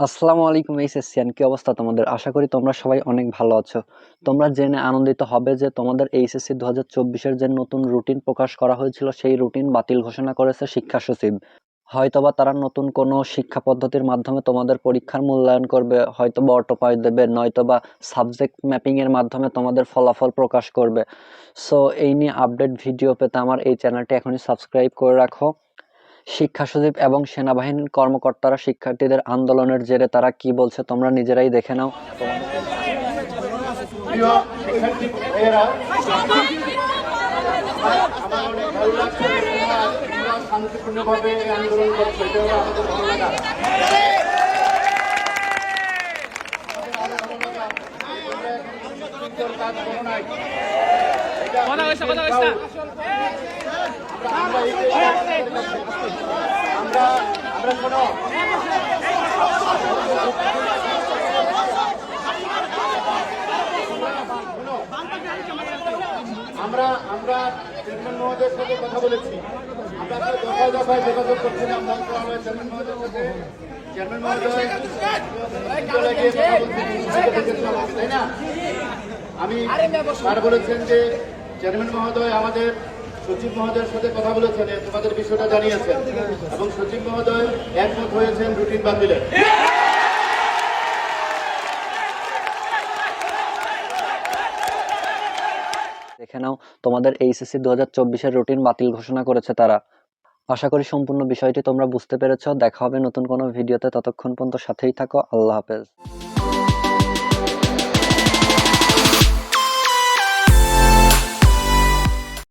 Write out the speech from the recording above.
আসসালামু আলাইকুম এইচএসসিয়ান কি অবস্থা তোমাদের? আশা করি তোমরা সবাই অনেক ভালো আছো। তোমরা জেনে আনন্দিত হবে যে তোমাদের এইচএসসি দু হাজার চব্বিশের যে নতুন রুটিন প্রকাশ করা হয়েছিল, সেই রুটিন বাতিল ঘোষণা করেছে শিক্ষা সচিব। হয়তোবা তারা নতুন কোনো শিক্ষা পদ্ধতির মাধ্যমে তোমাদের পরীক্ষার মূল্যায়ন করবে, হয়তোবা অটোপাই দেবে, নয়তোবা সাবজেক্ট ম্যাপিং এর মাধ্যমে তোমাদের ফলাফল প্রকাশ করবে। সো এই নিয়ে আপডেট ভিডিও পেতে আমার এই চ্যানেলটি এখনই সাবস্ক্রাইব করে রাখো। শিক্ষা সচিব এবং সেনাবাহিনীর কর্মকর্তারা শিক্ষার্থীদের আন্দোলনের জেরে তারা কি বলছে তোমরা নিজেরাই দেখে নাও। আমরা আমরা আমরা আমরা আমরা চেয়ারম্যান মহোদয়ের সাথে কথা বলেছি। আমরা দফায় দফায় যোগাযোগ করছিলাম মন্ত্রণালয়ের চেয়ারম্যান মহোদয়ের সাথে চেয়ারম্যান মহোদয় বিদ্যালয়ে গিয়ে কথা বলছেন, তাই না? আমি স্যার বলেছেন যে চেয়ারম্যান মহোদয় আমাদের সচিব মহোদয়ের সাথে কথা বলেছেন তোমাদের বিষয়টা জানিয়েছেন। এবং সচিব মহোদয় একমত হয়েছেন রুটিন বাতিলের দেখে নাও, তোমাদের এইচএসসি দু হাজার চব্বিশের রুটিন বাতিল ঘোষণা করেছে তারা। আশা করি সম্পূর্ণ বিষয়টি তোমরা বুঝতে পেরেছ। দেখা হবে নতুন কোনো ভিডিওতে। ততক্ষণ পর্যন্ত সাথেই থাকো। আল্লাহ হাফেজ।